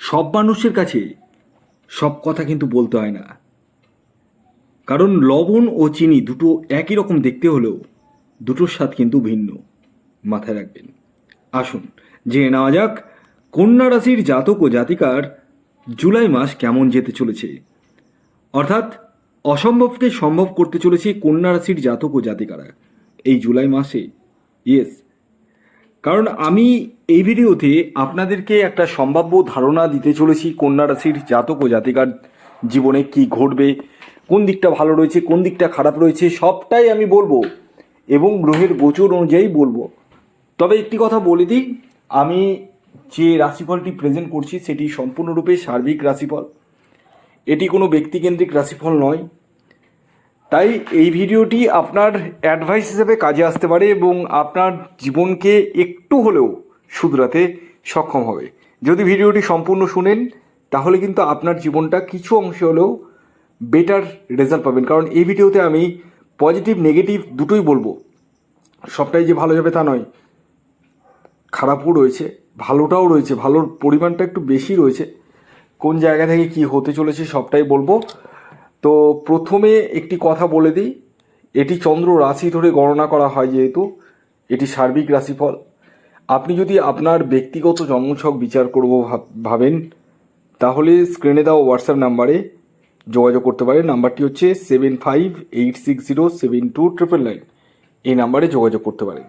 সব মানুষের কাছে সব কথা কিন্তু বলতে হয় না। কারণ লবণ ও চিনি দুটো একই রকম দেখতে হলেও দুটোর স্বাদ কিন্তু ভিন্ন। মাথায় রাখবেন। আসুন, জেনে নেওয়া যাক কন্যা রাশির জাতক ও জাতিকার জুলাই মাস কেমন যেতে চলেছে। অর্থাৎ অসম্ভবকে সম্ভব করতে চলেছে কন্যা রাশির জাতক ও জাতিকারা এই জুলাই মাসে। ইয়েস কারণ আমি এই ভিডিওতে আপনাদেরকে একটা সম্ভাব্য ধারণা দিতে চলেছি কন্যা রাশির জাতক ও জাতিকার জীবনে কি ঘটবে, কোন দিকটা ভালো রয়েছে, কোন দিকটা খারাপ রয়েছে, সবটাই আমি বলব এবং গ্রহের গোচর অনুযায়ী বলব। তবে একটি কথা বলে দিই, আমি যে রাশিফলটি প্রেজেন্ট করছি সেটি সম্পূর্ণরূপে সার্বিক রাশিফল। এটি কোনো ব্যক্তিকেন্দ্রিক রাশিফল নয়। তাই এই ভিডিওটি আপনার অ্যাডভাইস হিসেবে কাজে আসতে পারে এবং আপনার জীবনকে একটু হলেও শুধরাতে সক্ষম হবে। যদি ভিডিওটি সম্পূর্ণ শুনেন, তাহলে কিন্তু আপনার জীবনটা কিছু অংশে হলেও বেটার রেজাল্ট পাবেন। কারণ এই ভিডিওতে আমি পজিটিভ নেগেটিভ দুটোই বলব। সবটাই যে ভালো যাবে তা নয়। খারাপও রয়েছে, ভালোটাও রয়েছে, ভালোর পরিমাণটা একটু বেশি রয়েছে। কোন জায়গা থেকে কি হতে চলেছে সবটাই বলব। তো প্রথমে একটি কথা বলে দিই, এটি চন্দ্র রাশি ধরে গণনা করা হয় যেহেতু, এটি সার্বিক রাশিফল। আপনি যদি আপনার ব্যক্তিগত জন্মছক বিচার করব ভাব- ভাবেন, তাহলে স্ক্রিনে দেওয়া হোয়াটসঅ্যাপ নাম্বারে যোগাযোগ করতে পারেন। নাম্বারটি হচ্ছে seven five eight six zero seven two triple nine এই নাম্বারে যোগাযোগ করতে পারেন।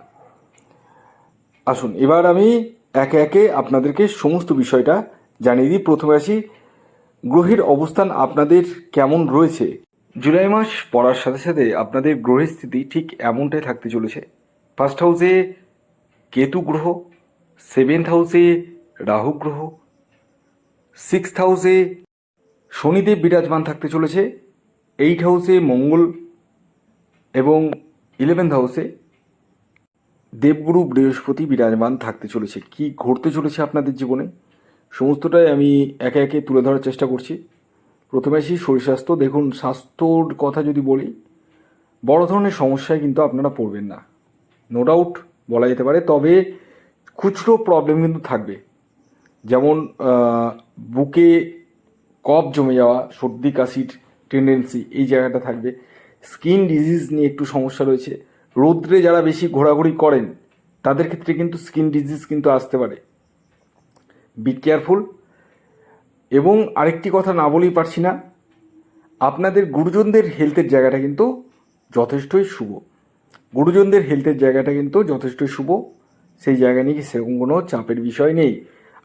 আসুন, এবার আমি একে একে আপনাদেরকে সমস্ত বিষয়টা জানিয়ে দিই। প্রথমে আসি গ্রহের অবস্থান আপনাদের কেমন রয়েছে? জুলাই মাস পড়ার সাথে সাথে আপনাদের গ্রহের স্থিতি ঠিক এমনটাই থাকতে চলেছে। ফার্স্ট হাউসে কেতু গ্রহ সেভেন্থ হাউসে রাহু গ্রহ সিক্সথ হাউসে শনিদেব বিরাজমান থাকতে চলেছে এইট হাউসে মঙ্গল এবং ইলেভেন্থ হাউসে দেবগুরু বৃহস্পতি বিরাজমান থাকতে চলেছে। কি ঘটতে চলেছে আপনাদের জীবনে? সমস্তটাই আমি একে একে তুলে ধরার চেষ্টা করছি। প্রথমে আসি শরীর স্বাস্থ্য। দেখুন, স্বাস্থ্যর কথা যদি বলি, বড় ধরনের সমস্যায় কিন্তু আপনারা পড়বেন না। নো ডাউট বলা যেতে পারে, তবে খুচরো প্রবলেম কিন্তু থাকবে। যেমন বুকে কফ জমে যাওয়া, সর্দি, কাশির টেন্ডেন্সি এই জায়গাটা থাকবে। স্কিন ডিজিজ নিয়ে একটু সমস্যা রয়েছে। রৌদ্রে যারা বেশি ঘোরাঘুরি করেন, তাদের ক্ষেত্রে কিন্তু স্কিন ডিজিজ কিন্তু আসতে পারে। বি কেয়ারফুল এবং আরেকটি কথা না বলেই পারছি না, আপনাদের গুরুজনদের হেলথের জায়গাটা কিন্তু যথেষ্টই শুভ। গুরুজনদের হেলথের জায়গাটা কিন্তু যথেষ্টই শুভ, সেই জায়গা নিয়ে সেরকম কোনো চাপের বিষয় নেই।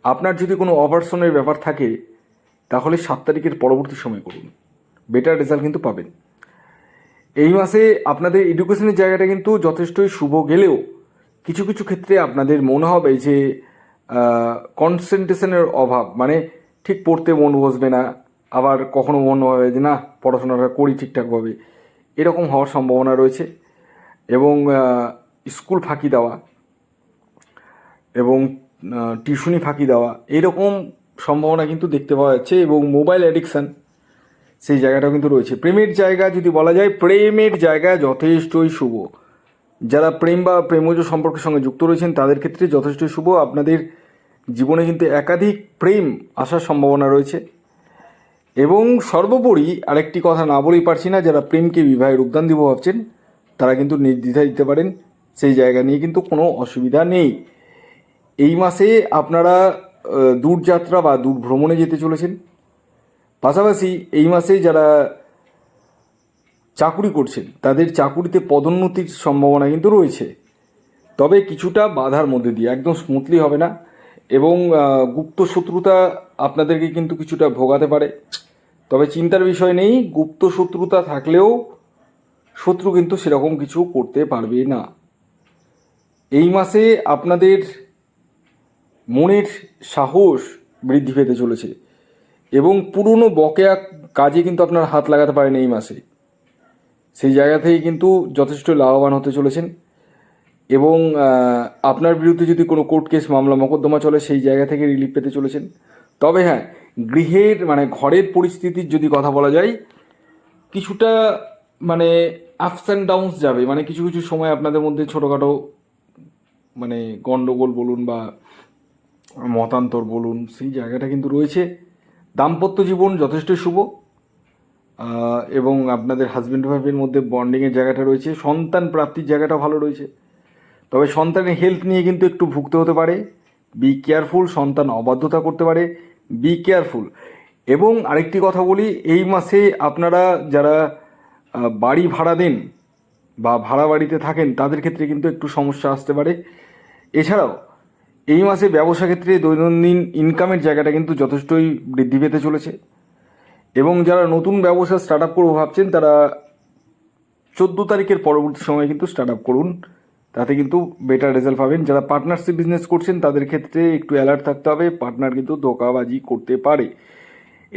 আপনার যদি কোনো অপারেশনের ব্যাপার থাকে, তাহলে সাত তারিখের পরবর্তী সময় করুন। বেটার রেজাল্ট কিন্তু পাবেন। এই মাসে আপনাদের এডুকেশনের জায়গাটা কিন্তু যথেষ্টই শুভ গেলেও কিছু কিছু ক্ষেত্রে আপনাদের মনে হবে যে কনসেন্ট্রেশনের অভাব মানে ঠিক পড়তে মন বসবে না, আবার কখনো মনে হবে যে না, পড়াশোনাটা করি ঠিকঠাকভাবে এরকম হওয়ার সম্ভাবনা রয়েছে এবং স্কুল ফাঁকি দেওয়া এবং টিউশনি ফাঁকি দেওয়া, এরকম সম্ভাবনা কিন্তু দেখতে পাওয়া যাচ্ছে এবং মোবাইল অ্যাডিকশান সেই জায়গাটাও কিন্তু রয়েছে। প্রেমের জায়গা যদি বলা যায়, প্রেমের জায়গা যথেষ্টই শুভ। যারা প্রেম বা প্রেমজ সম্পর্কের সঙ্গে যুক্ত রয়েছেন, তাদের ক্ষেত্রে যথেষ্ট শুভ। আপনাদের জীবনে কিন্তু একাধিক প্রেম আসার সম্ভাবনা রয়েছে। এবং সর্বোপরি আরেকটি কথা না বলেই পারছি না, যারা প্রেমকে বিবাহের উদ্যান দিব ভাবছেন, তারা কিন্তু নির্দ্বিধা দিতে পারেন। সেই জায়গা নিয়ে কিন্তু কোনো অসুবিধা নেই। এই মাসে আপনারা দূরযাত্রা বা দূর ভ্রমণে যেতে চলেছেন। পাশাপাশি এই মাসে যারা চাকুরি করছেন। তাদের চাকুরিতে পদোন্নতির সম্ভাবনা কিন্তু রয়েছে। তবে কিছুটা বাধার মধ্যে দিয়ে, একদম স্মুথলি হবে না। এবং গুপ্ত শত্রুতা আপনাদেরকে কিন্তু কিছুটা ভোগাতে পারে। তবে চিন্তার বিষয় নেই, গুপ্ত শত্রুতা থাকলেও শত্রু কিন্তু সেরকম কিছু করতে পারবে না। এই মাসে আপনাদের মনের সাহস বৃদ্ধি পেতে চলেছে। এবং পুরনো বকেয়া কাজে কিন্তু আপনার হাত লাগাতে পারেন এই মাসে। সেই জায়গা থেকে কিন্তু যথেষ্ট লাভবান হতে চলেছেন। এবং আপনার বিরুদ্ধে যদি কোনো কোর্ট কেস মামলা মোকদ্দমা চলে, সেই জায়গা থেকে রিলিফ পেতে চলেছেন। তবে হ্যাঁ গৃহের মানে ঘরের পরিস্থিতির যদি কথা বলা যায়, কিছুটা মানে আপস অ্যান্ড ডাউনস যাবে। মানে কিছু কিছু সময় আপনাদের মধ্যে ছোটোখাটো মানে গন্ডগোল বলুন বা মতান্তর বলুন, সেই জায়গাটা কিন্তু রয়েছে। দাম্পত্য জীবন যথেষ্ট শুভ। এবং আপনাদের হাজব্যান্ড ওয়াইফের মধ্যে বন্ডিংয়ের জায়গাটা রয়েছে, সন্তান প্রাপ্তির জায়গাটা ভালো রয়েছে। তবে সন্তানের হেলথ নিয়ে কিন্তু একটু ভুগতে হতে পারে। বি কেয়ারফুল সন্তান অবাধ্যতা করতে পারে। বি কেয়ারফুল এবং আরেকটি কথা বলি, এই মাসে আপনারা যারা বাড়ি ভাড়া দেন বা ভাড়া বাড়িতে থাকেন, তাদের ক্ষেত্রে কিন্তু একটু সমস্যা আসতে পারে। এছাড়াও, এই মাসে ব্যবসা ক্ষেত্রে দৈনন্দিন ইনকামের জায়গাটা কিন্তু যথেষ্টই বৃদ্ধি পেতে চলেছে। এবং যারা নতুন ব্যবসা স্টার্ট আপ করব ভাবছেন, তারা চোদ্দ তারিখের পরবর্তী সময় কিন্তু স্টার্ট আপ করুন। তাতে কিন্তু বেটার রেজাল্ট পাবেন। যারা পার্টনারশিপ বিজনেস করছেন, তাদের ক্ষেত্রে একটু অ্যালার্ট থাকতে হবে। পার্টনার কিন্তু ধোকাবাজি করতে পারে।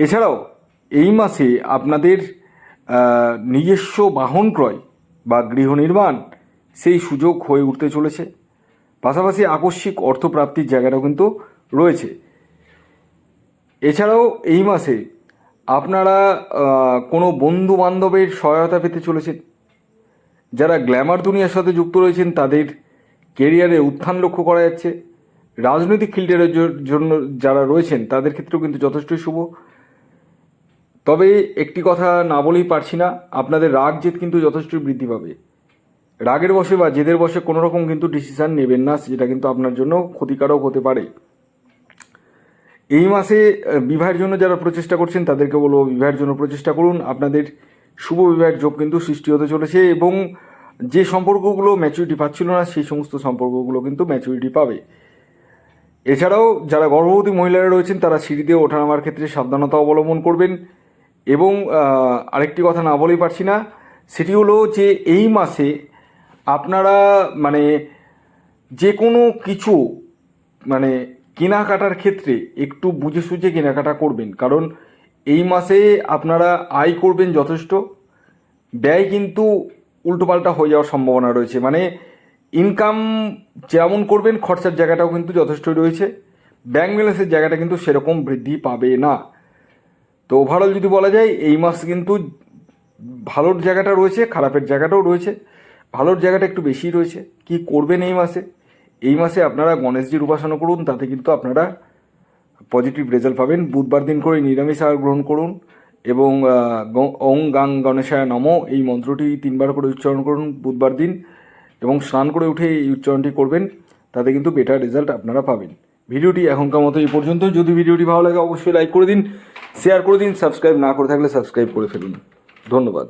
এছাড়াও, এই মাসে আপনাদের নিজস্ব বাহন ক্রয় বা গৃহ নির্মাণ সেই সুযোগ হয়ে উঠতে চলেছে। পাশাপাশি আকস্মিক অর্থপ্রাপ্তির জায়গাটাও কিন্তু রয়েছে। এছাড়াও এই মাসে আপনারা কোনো বন্ধু বান্ধবের সহায়তা পেতে চলেছেন? যারা গ্ল্যামার দুনিয়ার সাথে যুক্ত রয়েছেন, তাদের কেরিয়ারে উত্থান লক্ষ্য করা যাচ্ছে। রাজনৈতিক ফিল্ডের জন্য যারা রয়েছেন, তাদের ক্ষেত্রেও কিন্তু যথেষ্টই শুভ। তবে একটি কথা না বলেই পারছি না, আপনাদের রাগ জেদ কিন্তু যথেষ্টই বৃদ্ধি পাবে। রাগের বসে বা জেদের বসে কোনো রকম কিন্তু ডিসিশান নেবেন না যেটা কিন্তু আপনার জন্য ক্ষতিকারক হতে পারে। এই মাসে বিবাহের জন্য যারা প্রচেষ্টা করছেন, তাদেরকে বলব বিবাহের জন্য প্রচেষ্টা করুন। আপনাদের শুভ বিবাহের যোগ কিন্তু সৃষ্টি হতে চলেছে এবং যে সম্পর্কগুলো ম্যাচুরিটি পাচ্ছিল না, সেই সমস্ত সম্পর্কগুলো কিন্তু ম্যাচুরিটি পাবে। এছাড়াও যারা গর্ভবতী মহিলারা রয়েছেন, তারা সিঁড়ি সিঁড়িতে ওঠানামার ক্ষেত্রে সাবধানতা অবলম্বন করবেন এবং আরেকটি কথা না বলেই পারছি না, সেটি হলো যে এই মাসে আপনারা মানে যে কোনো কিছু মানে কেনাকাটার ক্ষেত্রে একটু বুঝে সুঝে কেনাকাটা করবেন। কারণ এই মাসে আপনারা আয় করবেন যথেষ্ট। ব্যয় কিন্তু উল্টোপাল্টা হয়ে যাওয়ার সম্ভাবনা রয়েছে। মানে ইনকাম যেমন করবেন, খরচার জায়গাটাও কিন্তু যথেষ্টই রয়েছে। ব্যাংক ব্যালেন্সের জায়গাটা কিন্তু সেরকম বৃদ্ধি পাবে না। তো ওভারঅল যদি বলা যায়, এই মাস কিন্তু ভালোর জায়গাটা রয়েছে, খারাপের জায়গাটাও রয়েছে। ভালোর জায়গাটা একটু বেশি রয়েছে। কি করবেন এই মাসে? এই মাসে আপনারা গণেশজির উপাসনা করুন, তাতে কিন্তু আপনারা পজিটিভ রেজাল্ট পাবেন। বুধবার দিন করে নিরামিষ আহার গ্রহণ করুন এবং ওং গাং গণেশায় নম, এই মন্ত্রটি তিনবার করে উচ্চারণ করুন বুধবার দিন এবং স্নান করে উঠে এই উচ্চারণটি করবেন, তাতে কিন্তু বেটার রেজাল্ট আপনারা পাবেন। ভিডিওটি এখনকার মতো এই পর্যন্ত যদি ভিডিওটি ভালো লাগে, অবশ্যই লাইক করে দিন শেয়ার করে দিন সাবস্ক্রাইব না করে থাকলে সাবস্ক্রাইব করে ফেলুন। ধন্যবাদ।